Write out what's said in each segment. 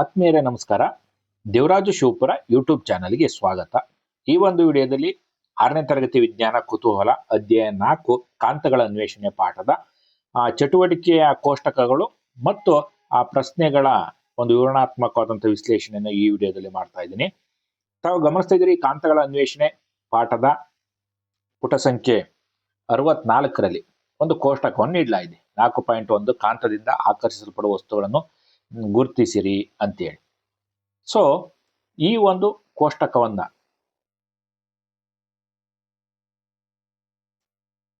ಆತ್ಮೀಯರೇ ನಮಸ್ಕಾರ. ದೇವರಾಜು ಶಿವಪುರ ಯೂಟ್ಯೂಬ್ ಚಾನಲ್ಗೆ ಸ್ವಾಗತ. ಈ ಒಂದು ವಿಡಿಯೋದಲ್ಲಿ ಆರನೇ ತರಗತಿ ವಿಜ್ಞಾನ ಕುತೂಹಲ, ಅಧ್ಯಾಯ ನಾಲ್ಕು, ಕಾಂತಗಳ ಅನ್ವೇಷಣೆ ಪಾಠದ ಚಟುವಟಿಕೆಯ ಕೋಷ್ಟಕಗಳು ಮತ್ತು ಆ ಪ್ರಶ್ನೆಗಳ ಒಂದು ವಿವರಣಾತ್ಮಕವಾದಂಥ ವಿಶ್ಲೇಷಣೆಯನ್ನು ಈ ವಿಡಿಯೋದಲ್ಲಿ ಮಾಡ್ತಾ ಇದ್ದೀನಿ. ತಾವು ಗಮನಿಸ್ತಾ ಇದ್ದೀರಿ ಕಾಂತಗಳ ಅನ್ವೇಷಣೆ ಪಾಠದ ಪುಟ ಸಂಖ್ಯೆ ಅರವತ್ನಾಲ್ಕರಲ್ಲಿ ಒಂದು ಕೋಷ್ಟಕವನ್ನು ನೀಡಲಾಗಿದೆ. ನಾಲ್ಕು ಪಾಯಿಂಟ್ ಒಂದು ಕಾಂತದಿಂದ ಆಕರ್ಷಿಸಲ್ಪಡುವ ವಸ್ತುಗಳನ್ನು ಗುರುತಿಸಿರಿ ಅಂತೇಳಿ. ಸೊ ಈ ಒಂದು ಕೋಷ್ಟಕವನ್ನ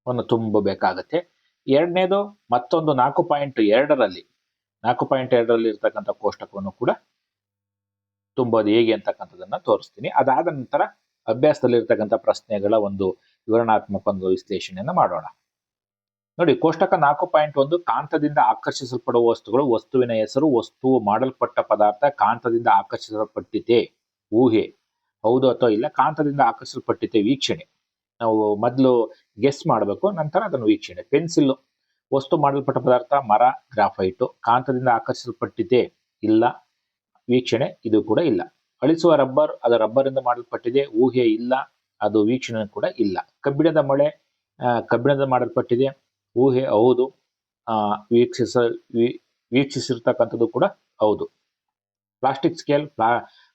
ವನ್ನು ತುಂಬಬೇಕಾಗತ್ತೆ. ಎರಡನೇದು, ಮತ್ತೊಂದು ನಾಲ್ಕು ಪಾಯಿಂಟ್ ಎರಡರಲ್ಲಿ, ನಾಲ್ಕು ಪಾಯಿಂಟ್ ಎರಡರಲ್ಲಿ ಇರ್ತಕ್ಕಂಥ ಕೋಷ್ಟಕವನ್ನು ಕೂಡ ತುಂಬೋದು ಹೇಗೆ ಅಂತಕ್ಕಂಥದ್ದನ್ನ ತೋರಿಸ್ತೀನಿ. ಅದಾದ ನಂತರ ಅಭ್ಯಾಸದಲ್ಲಿರ್ತಕ್ಕಂಥ ಪ್ರಶ್ನೆಗಳ ಒಂದು ವಿವರಣಾತ್ಮಕ ಒಂದು ವಿಶ್ಲೇಷಣೆಯನ್ನು ಮಾಡೋಣ. ನೋಡಿ, ಕೋಷ್ಟಕ ನಾಲ್ಕು ಪಾಯಿಂಟ್ ಒಂದು, ಕಾಂತದಿಂದ ಆಕರ್ಷಿಸಲ್ಪಡುವ ವಸ್ತುಗಳು, ವಸ್ತುವಿನ ಹೆಸರು, ವಸ್ತು, ಮಾಡಲ್ಪಟ್ಟ ಪದಾರ್ಥ, ಕಾಂತದಿಂದ ಆಕರ್ಷಿಸಲ್ಪಟ್ಟಿತೆ, ಊಹೆ. ಹೌದು ಅಥವಾ ಇಲ್ಲ, ಕಾಂತದಿಂದ ಆಕರ್ಷಿಸಲ್ಪಟ್ಟಿತೆ, ವೀಕ್ಷಣೆ. ನಾವು ಮೊದಲು ಗೆಸ್ ಮಾಡಬೇಕು, ನಂತರ ಅದನ್ನು ವೀಕ್ಷಣೆ. ಪೆನ್ಸಿಲ್ ವಸ್ತು ಮಾಡಲ್ಪಟ್ಟ ಪದಾರ್ಥ, ಮರ, ಗ್ರಾಫೈಟು, ಕಾಂತದಿಂದ ಆಕರ್ಷಿಸಲ್ಪಟ್ಟಿದೆ ಇಲ್ಲ, ವೀಕ್ಷಣೆ, ಇದು ಕೂಡ ಇಲ್ಲ. ಅಳಿಸುವ ರಬ್ಬರ್, ಅದು ರಬ್ಬರಿಂದ ಮಾಡಲ್ಪಟ್ಟಿದೆ, ಊಹೆ ಇಲ್ಲ, ಅದು ವೀಕ್ಷಣೆ ಕೂಡ ಇಲ್ಲ. ಕಬ್ಬಿಣದ ಮಳೆ ಕಬ್ಬಿಣದ ಮಾಡಲ್ಪಟ್ಟಿದೆ ಊಹೆ ಹೌದು ವೀಕ್ಷಿಸ ವೀಕ್ಷಿಸಿರ್ತಕ್ಕಂಥದ್ದು ಕೂಡ ಹೌದು. ಪ್ಲಾಸ್ಟಿಕ್ ಸ್ಕೇಲ್, ಪ್ಲಾ,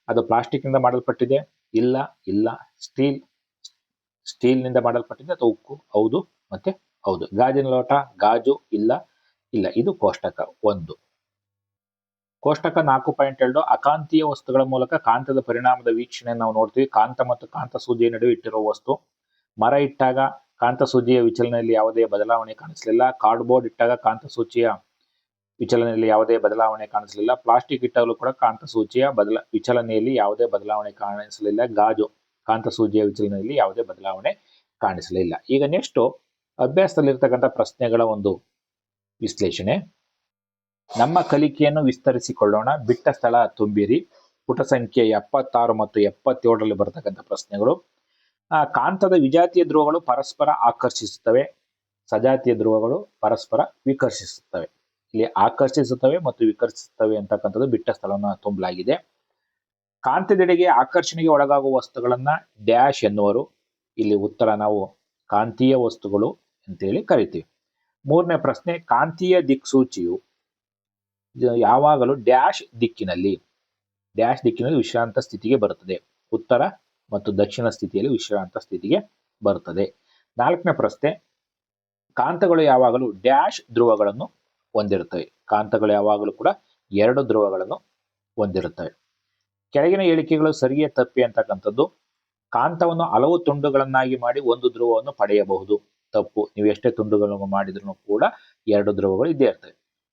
ಅದು ಪ್ಲಾಸ್ಟಿಕ್ನಿಂದ ಮಾಡಲ್ಪಟ್ಟಿದೆ, ಇಲ್ಲ ಇಲ್ಲ, ಸ್ಟೀಲ್, ಸ್ಟೀಲ್ನಿಂದ ಮಾಡಲ್ಪಟ್ಟಿದೆ ಅಥವಾ ಉಕ್ಕು, ಹೌದು, ಮತ್ತೆ ಹೌದು. ಗಾಜಿನ ಲೋಟ, ಗಾಜು, ಇಲ್ಲ ಇಲ್ಲ, ಇದು ಕೋಷ್ಟಕ, ಒಂದು. ಕೋಷ್ಟಕ ನಾಲ್ಕು ಪಾಯಿಂಟ್ ಎರಡು, ಅಕಾಂತೀಯ ವಸ್ತುಗಳ ಮೂಲಕ ಕಾಂತದ ಪರಿಣಾಮದ ವೀಕ್ಷಣೆ ನಾವು ನೋಡ್ತೀವಿ. ಕಾಂತ ಮತ್ತು ಕಾಂತ ಸೂಜಿಯ ನಡುವೆ ಇಟ್ಟಿರುವ ವಸ್ತು. ಮರ ಇಟ್ಟಾಗ ಕಾಂತ ಸೂಜಿಯ ವಿಚಲನೆಯಲ್ಲಿ ಯಾವುದೇ ಬದಲಾವಣೆ ಕಾಣಿಸಲಿಲ್ಲ. ಕಾರ್ಡ್ಬೋರ್ಡ್ ಇಟ್ಟಾಗ ಕಾಂತಸೂಚಿಯ ವಿಚಲನೆಯಲ್ಲಿ ಯಾವುದೇ ಬದಲಾವಣೆ ಕಾಣಿಸಲಿಲ್ಲ. ಪ್ಲಾಸ್ಟಿಕ್ ಇಟ್ಟಾಗಲೂ ಕೂಡ ಕಾಂತಸೂಚಿಯ ಬದಲ, ವಿಚಲನೆಯಲ್ಲಿ ಯಾವುದೇ ಬದಲಾವಣೆ ಕಾಣಿಸಲಿಲ್ಲ. ಗಾಜು ಕಾಂತಸೂಚಿಯ ವಿಚಲನೆಯಲ್ಲಿ ಯಾವುದೇ ಬದಲಾವಣೆ ಕಾಣಿಸಲಿಲ್ಲ. ಈಗ ನೆಕ್ಸ್ಟ್ ಅಭ್ಯಾಸದಲ್ಲಿರ್ತಕ್ಕಂಥ ಪ್ರಶ್ನೆಗಳ ಒಂದು ವಿಶ್ಲೇಷಣೆ. ನಮ್ಮ ಕಲಿಕೆಯನ್ನು ವಿಸ್ತರಿಸಿಕೊಳ್ಳೋಣ. ಬಿಟ್ಟ ಸ್ಥಳ ತುಂಬಿರಿ. ಪುಟ ಸಂಖ್ಯೆ ಎಪ್ಪತ್ತಾರು ಮತ್ತು ಎಪ್ಪತ್ತೇಳರಲ್ಲಿ ಬರತಕ್ಕಂಥ ಪ್ರಶ್ನೆಗಳು. ಕಾಂತದ ವಿಜಾತಿಯ ಧ್ರುವಗಳು ಪರಸ್ಪರ ಆಕರ್ಷಿಸುತ್ತವೆ. ಸಜಾತಿಯ ಧ್ರುವಗಳು ಪರಸ್ಪರ ವಿಕರ್ಷಿಸುತ್ತವೆ. ಇಲ್ಲಿ ಆಕರ್ಷಿಸುತ್ತವೆ ಮತ್ತು ವಿಕರ್ಷಿಸುತ್ತವೆ ಅಂತಕ್ಕಂಥದ್ದು ಬಿಟ್ಟ ಸ್ಥಳವನ್ನು ತುಂಬಲಾಗಿದೆ. ಕಾಂತದೆಡೆಗೆ ಆಕರ್ಷಣೆಗೆ ಒಳಗಾಗುವ ವಸ್ತುಗಳನ್ನ ಡ್ಯಾಶ್ ಎನ್ನುವರು. ಇಲ್ಲಿ ಉತ್ತರ ನಾವು ಕಾಂತೀಯ ವಸ್ತುಗಳು ಅಂತೇಳಿ ಕರಿತೀವಿ. ಮೂರನೇ ಪ್ರಶ್ನೆ, ಕಾಂತೀಯ ದಿಕ್ಸೂಚಿಯು ಯಾವಾಗಲೂ ಡ್ಯಾಶ್ ದಿಕ್ಕಿನಲ್ಲಿ ಡ್ಯಾಶ್ ದಿಕ್ಕಿನಲ್ಲಿ ವಿಶ್ರಾಂತ ಸ್ಥಿತಿಗೆ ಬರುತ್ತದೆ. ಉತ್ತರ ಮತ್ತು ದಕ್ಷಿಣ ಸ್ಥಿತಿಯಲ್ಲಿ ವಿಶ್ರಾಂತ ಸ್ಥಿತಿಗೆ ಬರುತ್ತದೆ. ನಾಲ್ಕನೇ ಪ್ರಶ್ನೆ, ಕಾಂತಗಳು ಯಾವಾಗಲೂ ಡ್ಯಾಶ್ ಧ್ರುವಗಳನ್ನು ಹೊಂದಿರುತ್ತವೆ. ಕಾಂತಗಳು ಯಾವಾಗಲೂ ಕೂಡ ಎರಡು ಧ್ರುವಗಳನ್ನು ಹೊಂದಿರುತ್ತವೆ. ಕೆಳಗಿನ ಹೇಳಿಕೆಗಳು ಸರಿಯೇ ತಪ್ಪಿ ಅಂತಕ್ಕಂಥದ್ದು. ಕಾಂತವನ್ನು ಹಲವು ತುಂಡುಗಳನ್ನಾಗಿ ಮಾಡಿ ಒಂದು ಧ್ರುವವನ್ನು ಪಡೆಯಬಹುದು. ತಪ್ಪು. ನೀವು ಎಷ್ಟೇ ತುಂಡುಗಳನ್ನು ಮಾಡಿದ್ರು ಕೂಡ ಎರಡು ಧ್ರುವಗಳು ಇದ್ದೇ ಇರ್ತವೆ.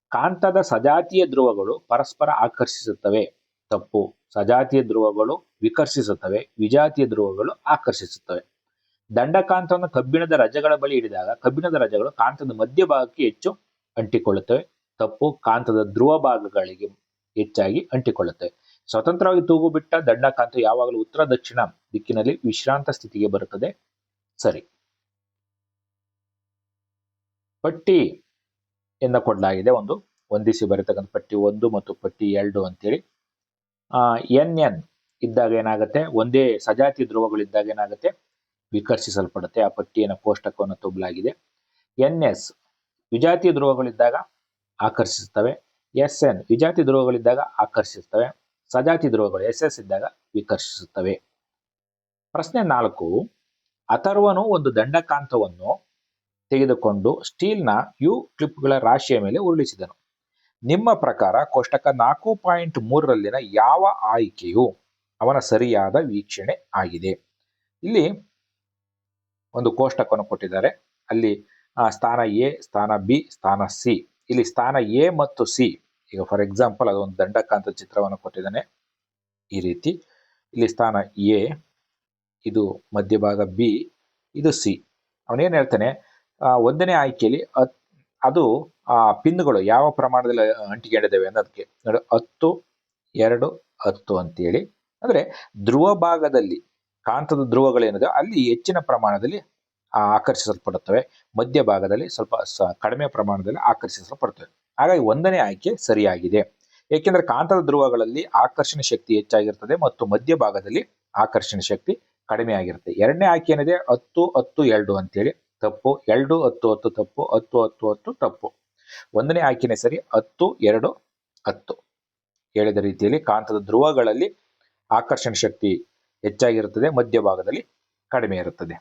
ಕಾಂತದ ಸಜಾತಿಯ ಧ್ರುವಗಳು ಪರಸ್ಪರ ಆಕರ್ಷಿಸುತ್ತವೆ. ತಪ್ಪು. ಸಜಾತಿಯ ಧ್ರುವಗಳು ವಿಕರ್ಷಿಸುತ್ತವೆ, ವಿಜಾತಿಯ ಧ್ರುವಗಳು ಆಕರ್ಷಿಸುತ್ತವೆ. ದಂಡಕಾಂತವನ್ನು ಕಬ್ಬಿಣದ ರಜಗಳ ಬಳಿ ಹಿಡಿದಾಗ ಕಬ್ಬಿಣದ ರಜಗಳು ಕಾಂತದ ಮಧ್ಯಭಾಗಕ್ಕೆ ಹೆಚ್ಚು ಅಂಟಿಕೊಳ್ಳುತ್ತವೆ. ತಪ್ಪು ಕಾಂತದ ಧ್ರುವ ಭಾಗಗಳಿಗೆ ಹೆಚ್ಚಾಗಿ ಅಂಟಿಕೊಳ್ಳುತ್ತವೆ. ಸ್ವತಂತ್ರವಾಗಿ ತೂಗು ಬಿಟ್ಟ ದಂಡಕಾಂತ ಯಾವಾಗಲೂ ಉತ್ತರ, ದಕ್ಷಿಣ ದಿಕ್ಕಿನಲ್ಲಿ ವಿಶ್ರಾಂತ ಸ್ಥಿತಿಗೆ ಬರುತ್ತದೆ. ಸರಿ. ಪಟ್ಟಿ ಎಂದ ಕೊಡಲಾಗಿದೆ. ಒಂದು, ಹೊಂದಿಸಿ ಬರತಕ್ಕಂಥ ಪಟ್ಟಿ ಒಂದು ಮತ್ತು ಪಟ್ಟಿ ಎರಡು ಅಂತೇಳಿ ಎನ್ ಎನ್ ಇದ್ದಾಗ ಏನಾಗುತ್ತೆ? ಒಂದೇ ಸಜಾತಿ ಧ್ರುವಗಳಿದ್ದಾಗ ಏನಾಗುತ್ತೆ? ವಿಕರ್ಷಿಸಲ್ಪಡುತ್ತೆ. ಆ ಪಟ್ಟಿಯನ್ನು ಕೋಷ್ಟಕವನ್ನು ತುಂಬಲಾಗಿದೆ. ಎನ್ ಎಸ್ ವಿಜಾತಿ ಧ್ರುವಗಳಿದ್ದಾಗ ಆಕರ್ಷಿಸುತ್ತವೆ. ಎಸ್ ಎನ್ ವಿಜಾತಿ ಧ್ರುವಗಳಿದ್ದಾಗ ಆಕರ್ಷಿಸುತ್ತವೆ. ಸಜಾತಿ ಧ್ರುವಗಳು ಎಸ್ ಎಸ್ ಇದ್ದಾಗ ವಿಕರ್ಷಿಸುತ್ತವೆ. ಪ್ರಶ್ನೆ ನಾಲ್ಕು. ಅಥರ್ವನು ಒಂದು ದಂಡಕಾಂತವನ್ನು ತೆಗೆದುಕೊಂಡು ಸ್ಟೀಲ್ನ ಯು ಕ್ಲಿಪ್ಗಳ ರಾಶಿಯ ಮೇಲೆ ಉರುಳಿಸಿದನು. ನಿಮ್ಮ ಪ್ರಕಾರ ಕೋಷ್ಟಕ ನಾಲ್ಕು ಪಾಯಿಂಟ್ ಮೂರರಲ್ಲಿನ ಯಾವ ಆಯ್ಕೆಯು ಅವನ ಸರಿಯಾದ ವೀಕ್ಷಣೆ ಆಗಿದೆ? ಇಲ್ಲಿ ಒಂದು ಕೋಷ್ಟಕವನ್ನು ಕೊಟ್ಟಿದ್ದಾರೆ. ಅಲ್ಲಿ ಸ್ಥಾನ ಎ, ಸ್ಥಾನ ಬಿ, ಸ್ಥಾನ ಸಿ. ಇಲ್ಲಿ ಸ್ಥಾನ ಎ ಮತ್ತು ಸಿ, ಈಗ ಫಾರ್ ಎಕ್ಸಾಂಪಲ್ ಅದೊಂದು ದಂಡಕಾಂತ ಚಿತ್ರವನ್ನು ಕೊಟ್ಟಿದ್ದಾನೆ. ಈ ರೀತಿ. ಇಲ್ಲಿ ಸ್ಥಾನ ಎ, ಇದು ಮಧ್ಯಭಾಗ ಬಿ, ಇದು ಸಿ. ಅವನೇನು ಹೇಳ್ತಾನೆ? ಒಂದನೇ ಆಯ್ಕೆಯಲ್ಲಿ ಅದು ಆ ಪಿನ್ಗಳು ಯಾವ ಪ್ರಮಾಣದಲ್ಲಿ ಅಂಟಿಕೊಂಡಿದ್ದಾವೆ ಅನ್ನೋದಕ್ಕೆ. ನೋಡಿ, ಹತ್ತು, ಎರಡು, ಹತ್ತು ಅಂತೇಳಿ. ಅಂದ್ರೆ ಧ್ರುವ ಭಾಗದಲ್ಲಿ, ಕಾಂತದ ಧ್ರುವಗಳೇನಿದೆ, ಅಲ್ಲಿ ಹೆಚ್ಚಿನ ಪ್ರಮಾಣದಲ್ಲಿ ಆಕರ್ಷಿಸಲ್ಪಡುತ್ತವೆ. ಮಧ್ಯಭಾಗದಲ್ಲಿ ಸ್ವಲ್ಪ ಸ, ಕಡಿಮೆ ಪ್ರಮಾಣದಲ್ಲಿ ಆಕರ್ಷಿಸಲ್ಪಡುತ್ತವೆ. ಹಾಗಾಗಿ ಒಂದನೇ ಆಯ್ಕೆ ಸರಿಯಾಗಿದೆ. ಏಕೆಂದರೆ ಕಾಂತದ ಧ್ರುವಗಳಲ್ಲಿ ಆಕರ್ಷಣ ಶಕ್ತಿ ಹೆಚ್ಚಾಗಿರ್ತದೆ ಮತ್ತು ಮಧ್ಯಭಾಗದಲ್ಲಿ ಆಕರ್ಷಣ ಶಕ್ತಿ ಕಡಿಮೆ ಆಗಿರುತ್ತೆ. ಎರಡನೇ ಆಯ್ಕೆ ಏನಿದೆ? ಹತ್ತು ಹತ್ತು, ಎರಡು ಅಂತೇಳಿ. ತಪ್ಪು. ಎರಡು, ಹತ್ತು ಹತ್ತು, ತಪ್ಪು. ಹತ್ತು ಹತ್ತು ಹತ್ತು, ತಪ್ಪು. ಒಂದನೇ ಆಯ್ಕೆನೇ ಸರಿ, ಹತ್ತು, ಎರಡು, ಹತ್ತು. ಹೇಳಿದ ರೀತಿಯಲ್ಲಿ ಕಾಂತದ ಧ್ರುವಗಳಲ್ಲಿ ಆಕರ್ಷಣ ಶಕ್ತಿ ಹೆಚ್ಚಾಗಿರುತ್ತದೆ ಮಧ್ಯಭಾಗದಲ್ಲಿ ಕಡಿಮೆ ಇರುತ್ತದೆ.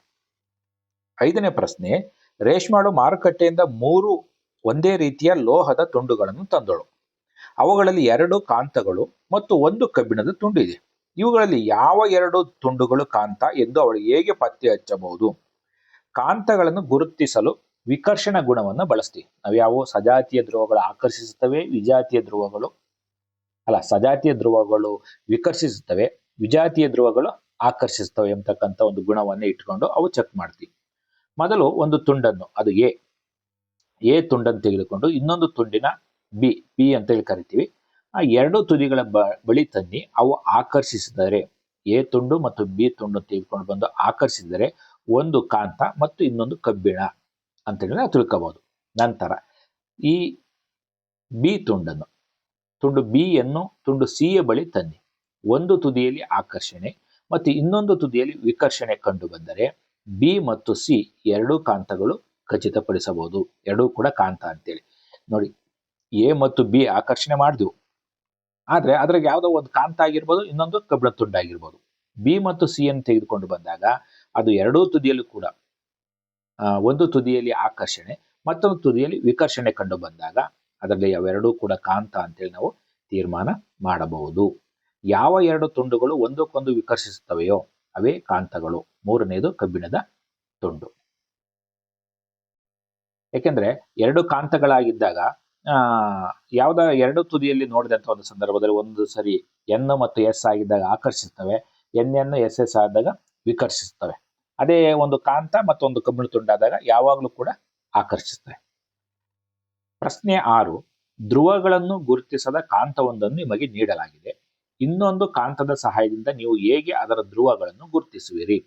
ಐದನೇ ಪ್ರಶ್ನೆ, ರೇಷ್ಮಾಳು ಮಾರುಕಟ್ಟೆಯಿಂದ ಮೂರು ಒಂದೇ ರೀತಿಯ ಲೋಹದ ತುಂಡುಗಳನ್ನು ತಂದಳು. ಅವುಗಳಲ್ಲಿ ಎರಡು ಕಾಂತಗಳು ಮತ್ತು ಒಂದು ಕಬ್ಬಿಣದ ತುಂಡು ಇದೆ ಇವುಗಳಲ್ಲಿ ಯಾವ ಎರಡು ತುಂಡುಗಳು ಕಾಂತ ಎಂದು ಅವಳು ಹೇಗೆ ಪತ್ತೆ ಹಚ್ಚಬಹುದು? ಕಾಂತಗಳನ್ನು ಗುರುತಿಸಲು ವಿಕರ್ಷಣ ಗುಣವನ್ನು ಬಳಸ್ತೀವಿ. ನಾವು ಯಾವ ಸಜಾತಿಯ ಧ್ರುವಗಳು ಆಕರ್ಷಿಸುತ್ತವೆ, ವಿಜಾತಿಯ ಧ್ರುವಗಳು ಅಲ್ಲ, ಸಜಾತಿಯ ಧ್ರುವಗಳು ವಿಕರ್ಷಿಸುತ್ತವೆ, ವಿಜಾತಿಯ ಧ್ರುವಗಳು ಆಕರ್ಷಿಸ್ತವೆ ಎಂಬತಕ್ಕಂಥ ಒಂದು ಗುಣವನ್ನು ಇಟ್ಕೊಂಡು ಅವು ಚೆಕ್ ಮಾಡ್ತೀವಿ. ಮೊದಲು ಒಂದು ತುಂಡನ್ನು, ಅದು ಎ ಎ ತುಂಡನ್ನು ತೆಗೆದುಕೊಂಡು ಇನ್ನೊಂದು ತುಂಡಿನ ಬಿ ಬಿ ಅಂತ ಹೇಳಿ ಕರಿತೀವಿ. ಆ ಎರಡು ತುದಿಗಳ ಬಳಿ ತನ್ನಿ ಅವು ಆಕರ್ಷಿಸಿದರೆ, ಎ ತುಂಡು ಮತ್ತು ಬಿ ತುಂಡು ತೆಗೆದುಕೊಂಡು ಬಂದು ಆಕರ್ಷಿಸಿದರೆ ಒಂದು ಕಾಂತ ಮತ್ತು ಇನ್ನೊಂದು ಕಬ್ಬಿಣ. ಅಂತೇಳಿ ನಾವು ತಿಳ್ಕೋಬೋದು. ನಂತರ ಈ ಬಿ ತುಂಡನ್ನು, ತುಂಡು ಬಿ ಯನ್ನು ತುಂಡು ಸಿ ಯ ಬಳಿ ತನ್ನಿ. ಒಂದು ತುದಿಯಲ್ಲಿ ಆಕರ್ಷಣೆ ಮತ್ತು ಇನ್ನೊಂದು ತುದಿಯಲ್ಲಿ ವಿಕರ್ಷಣೆ ಕಂಡು ಬಂದರೆ ಬಿ ಮತ್ತು ಸಿ ಎರಡೂ ಕಾಂತಗಳು ಖಚಿತಪಡಿಸಬಹುದು. ಎರಡೂ ಕೂಡ ಕಾಂತ ಅಂತೇಳಿ. ನೋಡಿ ಎ ಮತ್ತು ಬಿ ಆಕರ್ಷಣೆ ಮಾಡಿದ್ವು. ಆದ್ರೆ ಅದ್ರಾಗ ಯಾವುದೋ ಒಂದು ಕಾಂತ ಆಗಿರ್ಬೋದು, ಇನ್ನೊಂದು ಕಬ್ಬಿಣ ತುಂಡಾಗಿರ್ಬೋದು. ಬಿ ಮತ್ತು ಸಿ ಅನ್ನು ತೆಗೆದುಕೊಂಡು ಬಂದಾಗ ಅದು ಎರಡೂ ತುದಿಯಲ್ಲೂ ಕೂಡ ಒಂದು ತುದಿಯಲ್ಲಿ ಆಕರ್ಷಣೆ, ಮತ್ತೊಂದು ತುದಿಯಲ್ಲಿ ವಿಕರ್ಷಣೆ ಕಂಡು ಬಂದಾಗ ಅದರಲ್ಲಿ ಅವೆರಡೂ ಕೂಡ ಕಾಂತ ಅಂತೇಳಿ ನಾವು ತೀರ್ಮಾನ ಮಾಡಬಹುದು. ಯಾವ ಎರಡು ತುಂಡುಗಳು ಒಂದಕ್ಕೊಂದು ವಿಕರ್ಷಿಸುತ್ತವೆಯೋ ಅವೇ ಕಾಂತಗಳು ಮೂರನೆಯದು ಕಬ್ಬಿಣದ ತುಂಡು. ಏಕೆಂದರೆ ಎರಡು ಕಾಂತಗಳಾಗಿದ್ದಾಗ ಯಾವ್ದ ಎರಡು ತುದಿಯಲ್ಲಿ ನೋಡಿದಂತ ಒಂದು ಸಂದರ್ಭದಲ್ಲಿ ಒಂದು ಸರಿ ಎನ್ ಮತ್ತು ಎಸ್ ಆಗಿದ್ದಾಗ ಆಕರ್ಷಿಸುತ್ತವೆ, ಎನ್ ಎನ್ ಎಸ್ ಎಸ್ ಆದಾಗ ವಿಕರ್ಷಿಸ್ತವೆ ಅದೇ ಒಂದು ಕಾಂತ ಮತ್ತೊಂದು ಕಬ್ಬಿಣ ತುಂಡಾದಾಗ ಯಾವಾಗಲೂ ಕೂಡ ಆಕರ್ಷಿಸುತ್ತೆ. ಪ್ರಶ್ನೆ ಆರು, ಧ್ರುವಗಳನ್ನು ಗುರುತಿಸದ ಕಾಂತವೊಂದನ್ನು ನಿಮಗೆ ನೀಡಲಾಗಿದೆ. ಇನ್ನೊಂದು ಕಾಂತದ ಸಹಾಯದಿಂದ ನೀವು ಹೇಗೆ ಅದರ ಧ್ರುವಗಳನ್ನು ಗುರುತಿಸುವಿರಿ?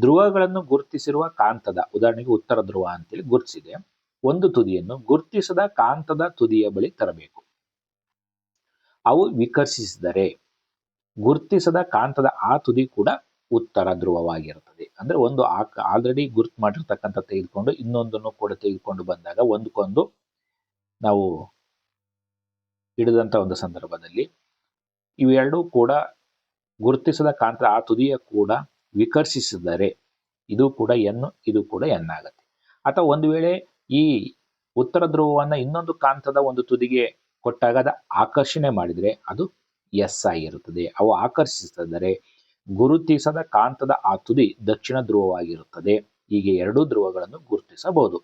ಧ್ರುವಗಳನ್ನು ಗುರುತಿಸಿರುವ ಕಾಂತದ, ಉದಾಹರಣೆಗೆ ಉತ್ತರ ಧ್ರುವ ಅಂತೇಳಿ ಗುರುತಿಸಿದೆ. ಒಂದು ತುದಿಯನ್ನು ಗುರುತಿಸದ ಕಾಂತದ ತುದಿಯ ಬಳಿ ತರಬೇಕು. ಅವು ವಿಕರ್ಷಿಸಿದರೆ ಗುರುತಿಸದ ಕಾಂತದ ಆ ತುದಿ ಕೂಡ ಉತ್ತರ ಧ್ರುವವಾಗಿರುತ್ತದೆ. ಅಂದ್ರೆ ಒಂದು ಆಲ್ರೆಡಿ ಗುರ್ತು ಮಾಡಿರ್ತಕ್ಕಂಥ ತೆಗೆದುಕೊಂಡು ಇನ್ನೊಂದನ್ನು ಕೂಡ ತೆಗೆದುಕೊಂಡು ಬಂದಾಗ ಒಂದಕ್ಕೊಂದು ನಾವು ಹಿಡಿದಂತ ಒಂದು ಸಂದರ್ಭದಲ್ಲಿ ಇವೆರಡೂ ಕೂಡ ಗುರುತಿಸದ ಕಾಂತ ಆ ತುದಿಯ ಕೂಡ ವಿಕರ್ಷಿಸಿದರೆ ಇದು ಕೂಡ ಎನ್ನು ಇದು ಕೂಡ ಎನ್ ಆಗುತ್ತೆ. ಅಥವಾ ಒಂದು ವೇಳೆ ಈ ಉತ್ತರ ಧ್ರುವವನ್ನ ಇನ್ನೊಂದು ಕಾಂತದ ಒಂದು ತುದಿಗೆ ಕೊಟ್ಟಾಗ ಅದ ಆಕರ್ಷಣೆ ಮಾಡಿದರೆ ಅದು ಎಸ್ ಆಗಿರುತ್ತದೆ. ಅವು ಆಕರ್ಷಿಸಿದರೆ ಗುರುತಿಸದ ಕಾಂತದ ಆ ತುದಿ ದಕ್ಷಿಣ ಧ್ರುವವಾಗಿರುತ್ತದೆ. ಹೀಗೆ ಎರಡೂ ಧ್ರುವಗಳನ್ನು ಗುರುತಿಸಬಹುದು.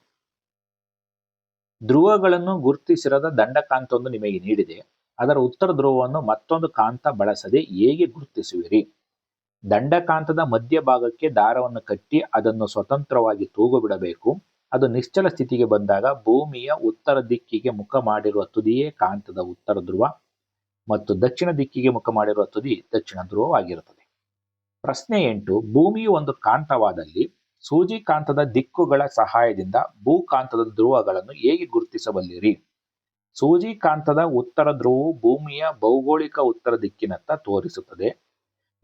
ಧ್ರುವಗಳನ್ನು ಗುರುತಿಸಿರದ ದಂಡಕಾಂತವೊಂದು ನಿಮಗೆ ನೀಡಿದೆ. ಅದರ ಉತ್ತರ ಧ್ರುವವನ್ನು ಮತ್ತೊಂದು ಕಾಂತ ಬಳಸದೆ ಹೇಗೆ ಗುರುತಿಸುವಿರಿ? ದಂಡಕಾಂತದ ಮಧ್ಯಭಾಗಕ್ಕೆ ದಾರವನ್ನು ಕಟ್ಟಿ ಅದನ್ನು ಸ್ವತಂತ್ರವಾಗಿ ತೂಗುಬಿಡಬೇಕು. ಅದು ನಿಶ್ಚಲ ಸ್ಥಿತಿಗೆ ಬಂದಾಗ ಭೂಮಿಯ ಉತ್ತರ ದಿಕ್ಕಿಗೆ ಮುಖ ಮಾಡಿರುವ ತುದಿಯೇ ಕಾಂತದ ಉತ್ತರ ಧ್ರುವ ಮತ್ತು ದಕ್ಷಿಣ ದಿಕ್ಕಿಗೆ ಮುಖ ಮಾಡಿರುವ ತುದಿ ದಕ್ಷಿಣ ಧ್ರುವವಾಗಿರುತ್ತದೆ. ಪ್ರಶ್ನೆ ಎಂಟು, ಭೂಮಿಯು ಒಂದು ಕಾಂತವಾದಲ್ಲಿ ಸೂಜಿ ಕಾಂತದ ದಿಕ್ಕುಗಳ ಸಹಾಯದಿಂದ ಭೂಕಾಂತದ ಧ್ರುವಗಳನ್ನು ಹೇಗೆ ಗುರುತಿಸಬಲ್ಲಿರಿ? ಸೂಜಿ ಕಾಂತದ ಉತ್ತರ ಧ್ರುವವು ಭೂಮಿಯ ಭೌಗೋಳಿಕ ಉತ್ತರ ದಿಕ್ಕಿನತ್ತ ತೋರಿಸುತ್ತದೆ.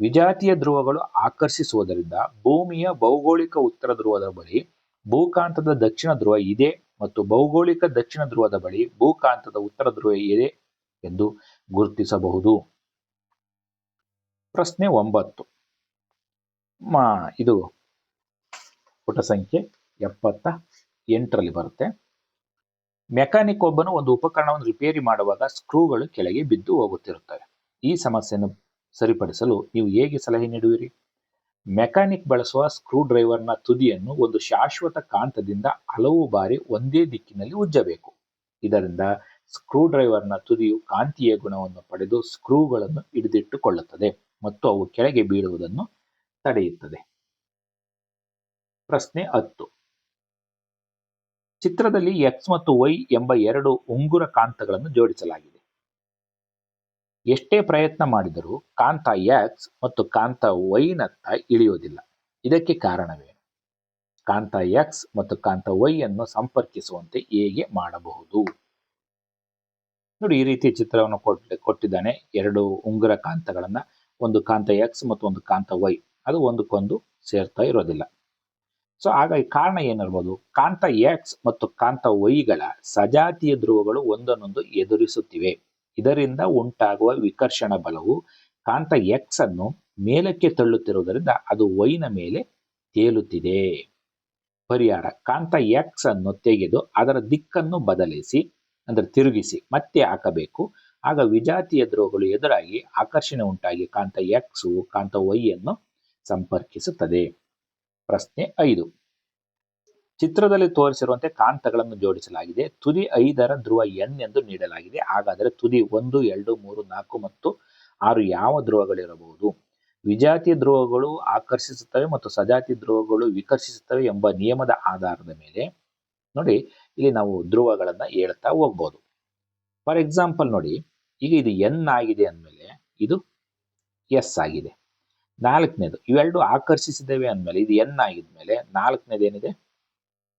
ವಿಜಾತಿಯ ಧ್ರುವಗಳು ಆಕರ್ಷಿಸುವುದರಿಂದ ಭೂಮಿಯ ಭೌಗೋಳಿಕ ಉತ್ತರ ಧ್ರುವದ ಬಳಿ ಭೂಕಾಂತದ ದಕ್ಷಿಣ ಧ್ರುವ ಇದೆ ಮತ್ತು ಭೌಗೋಳಿಕ ದಕ್ಷಿಣ ಧ್ರುವದ ಬಳಿ ಭೂಕಾಂತದ ಉತ್ತರ ಧ್ರುವ ಇದೆ ಎಂದು ಗುರುತಿಸಬಹುದು. ಪ್ರಶ್ನೆ ಒಂಬತ್ತು ಮಾ, ಇದು ಪುಟ ಸಂಖ್ಯೆ ಎಪ್ಪತ್ತ ಎಂಟರಲ್ಲಿ ಬರುತ್ತೆ. ಮೆಕ್ಯಾನಿಕ್ ಒಬ್ಬನು ಒಂದು ಉಪಕರಣವನ್ನು ರಿಪೇರಿ ಮಾಡುವಾಗ ಸ್ಕ್ರೂಗಳು ಕೆಳಗೆ ಬಿದ್ದು ಹೋಗುತ್ತಿರುತ್ತವೆ. ಈ ಸಮಸ್ಯೆಯನ್ನು ಸರಿಪಡಿಸಲು ನೀವು ಹೇಗೆ ಸಲಹೆ ನೀಡುವಿರಿ? ಮೆಕ್ಯಾನಿಕ್ ಬಳಸುವ ಸ್ಕ್ರೂ ಡ್ರೈವರ್ನ ತುದಿಯನ್ನು ಒಂದು ಶಾಶ್ವತ ಕಾಂತದಿಂದ ಹಲವು ಬಾರಿ ಒಂದೇ ದಿಕ್ಕಿನಲ್ಲಿ ಉಜ್ಜಬೇಕು. ಇದರಿಂದ ಸ್ಕ್ರೂ ಡ್ರೈವರ್ನ ತುದಿಯು ಕಾಂತೀಯ ಗುಣವನ್ನು ಪಡೆದು ಸ್ಕ್ರೂಗಳನ್ನು ಹಿಡಿದಿಟ್ಟುಕೊಳ್ಳುತ್ತದೆ ಮತ್ತು ಅವು ಕೆಳಗೆ ಬೀಳುವುದನ್ನು ತಡೆಯುತ್ತದೆ ಪ್ರಶ್ನೆ ಹತ್ತು. ಚಿತ್ರದಲ್ಲಿ ಎಕ್ಸ್ ಮತ್ತು ವೈ ಎಂಬ ಎರಡು ಉಂಗುರ ಕಾಂತಗಳನ್ನು ಜೋಡಿಸಲಾಗಿದೆ. ಎಷ್ಟೇ ಪ್ರಯತ್ನ ಮಾಡಿದರೂ ಕಾಂತ ಎಕ್ಸ್ ಮತ್ತು ಕಾಂತ ವೈನತ್ತ ಇಳಿಯುವುದಿಲ್ಲ. ಇದಕ್ಕೆ ಕಾರಣವೇನು? ಕಾಂತ ಎಕ್ಸ್ ಮತ್ತು ಕಾಂತ ವೈ ಅನ್ನು ಸಂಪರ್ಕಿಸುವಂತೆ ಹೇಗೆ ಮಾಡಬಹುದು? ನೋಡಿ, ಈ ರೀತಿ ಚಿತ್ರವನ್ನು ಕೊಟ್ ಕೊಟ್ಟಿದ್ದಾನೆ. ಎರಡು ಉಂಗುರ ಕಾಂತಗಳನ್ನ, ಒಂದು ಕಾಂತ ಎಕ್ಸ್ ಮತ್ತು ಒಂದು ಕಾಂತ ವೈ ಅದು ಒಂದಕ್ಕೊಂದು ಸೇರ್ತಾ ಇರೋದಿಲ್ಲ. ಸೊ ಈ ಕಾರಣ ಏನಿರ್ಬೋದು? ಕಾಂತ ಎಕ್ಸ್ ಮತ್ತು ಕಾಂತ ವೈಗಳ ಸಜಾತಿಯ ಧ್ರುವಗಳು ಒಂದನ್ನೊಂದು ಎದುರಿಸುತ್ತಿವೆ. ಇದರಿಂದ ಉಂಟಾಗುವ ವಿಕರ್ಷಣ ಬಲವು ಕಾಂತ ಎಕ್ಸ್ ಅನ್ನು ಮೇಲಕ್ಕೆ ತಳ್ಳುತ್ತಿರುವುದರಿಂದ ಅದು ವೈನ ಮೇಲೆ ತೇಲುತ್ತಿದೆ. ಪರಿಹಾರ, ಕಾಂತ ಎಕ್ಸ್ ಅನ್ನು ತೆಗೆದು ಅದರ ದಿಕ್ಕನ್ನು ಬದಲಿಸಿ, ಅಂದ್ರೆ ತಿರುಗಿಸಿ, ಮತ್ತೆ ಹಾಕಬೇಕು. ಆಗ ವಿಜಾತಿಯ ಧ್ರುವಗಳು ಎದುರಾಗಿ ಆಕರ್ಷಣೆ ಉಂಟಾಗಿ ಕಾಂತ ಎಕ್ಸ್ ಕಾಂತ ವೈ ಅನ್ನು ಸಂಪರ್ಕಿಸುತ್ತದೆ. ಪ್ರಶ್ನೆ ಐದು. ಚಿತ್ರದಲ್ಲಿ ತೋರಿಸಿರುವಂತೆ ಕಾಂತಗಳನ್ನು ಜೋಡಿಸಲಾಗಿದೆ. ತುದಿ ಐದರ ಧ್ರುವ ಎನ್ ಎಂದು ನೀಡಲಾಗಿದೆ. ಹಾಗಾದರೆ ತುದಿ ಒಂದು, ಎರಡು, ಮೂರು, ನಾಲ್ಕು ಮತ್ತು ಆರು ಯಾವ ಧ್ರುವಗಳಿರಬಹುದು? ವಿಜಾತಿ ಧ್ರುವಗಳು ಆಕರ್ಷಿಸುತ್ತವೆ ಮತ್ತು ಸಜಾತಿ ಧ್ರುವಗಳು ವಿಕರ್ಷಿಸುತ್ತವೆ ಎಂಬ ನಿಯಮದ ಆಧಾರದ ಮೇಲೆ ನೋಡಿ, ಇಲ್ಲಿ ನಾವು ಧ್ರುವಗಳನ್ನ ಹೇಳ್ತಾ ಹೋಗ್ಬೋದು. ಫಾರ್ ಎಕ್ಸಾಂಪಲ್ ನೋಡಿ, ಈಗ ಇದು ಎನ್ ಆಗಿದೆ ಅಂದಮೇಲೆ ಇದು ಎಸ್ ಆಗಿದೆ. ನಾಲ್ಕನೇದು, ಇವೆರಡು ಆಕರ್ಷಿಸಿದ್ದೇವೆ ಅಂದಮೇಲೆ, ಇದು ಎನ್ ಆಗಿದ್ಮೇಲೆ, ನಾಲ್ಕನೇದು ಏನಿದೆ?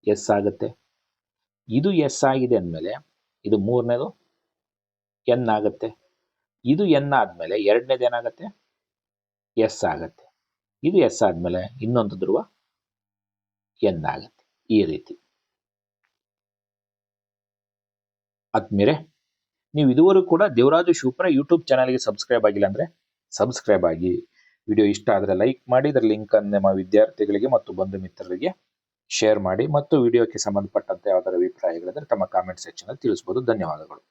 ಎಸ್ ಆಗುತ್ತೆ. ಇದು ಎಸ್ ಆಗಿದೆ ಅಂದಮೇಲೆ, ಇದು ಮೂರನೇದು? ಎನ್ ಆಗುತ್ತೆ. ಇದು ಎನ್ ಆದಮೇಲೆ, ಎರಡನೇದು ಏನಾಗುತ್ತೆ? ಎಸ್ ಆಗುತ್ತೆ. ಇದು ಎಸ್ ಆದಮೇಲೆ, ಇನ್ನೊಂದು ಧ್ರುವ ಎನ್ ಆಗುತ್ತೆ. ಈ ರೀತಿ. ಆದ್ಮೇಲೆ ನೀವು ಇದುವರೆಗೂ ಕೂಡ ದೇವರಾಜು ಶಿವಪುರ ಯೂಟ್ಯೂಬ್ ಚಾನಲ್ಗೆ ಸಬ್ಸ್ಕ್ರೈಬ್ ಆಗಿಲ್ಲ ಅಂದರೆ, ಸಬ್ಸ್ಕ್ರೈಬ್ ಆಗಿ. ವಿಡಿಯೋ ಇಷ್ಟ ಆದರೆ ಲೈಕ್ ಮಾಡಿ ಇದರ ಲಿಂಕ್ ಅನ್ನು ನಿಮ್ಮ ವಿದ್ಯಾರ್ಥಿಗಳಿಗೆ ಮತ್ತು ಬಂಧು ಮಿತ್ರರಿಗೆ ಶೇರ್ ಮಾಡಿ ಮತ್ತು ವಿಡಿಯೋಕ್ಕೆ ಸಂಬಂಧಪಟ್ಟಂತೆ ಯಾವುದರ ಅಭಿಪ್ರಾಯಗಳಿದ್ದರೆ ತಮ್ಮ ಕಾಮೆಂಟ್ ಸೆಕ್ಷನ್ ಅಲ್ಲಿ ತಿಳಿಸಬಹುದು ಧನ್ಯವಾದಗಳು.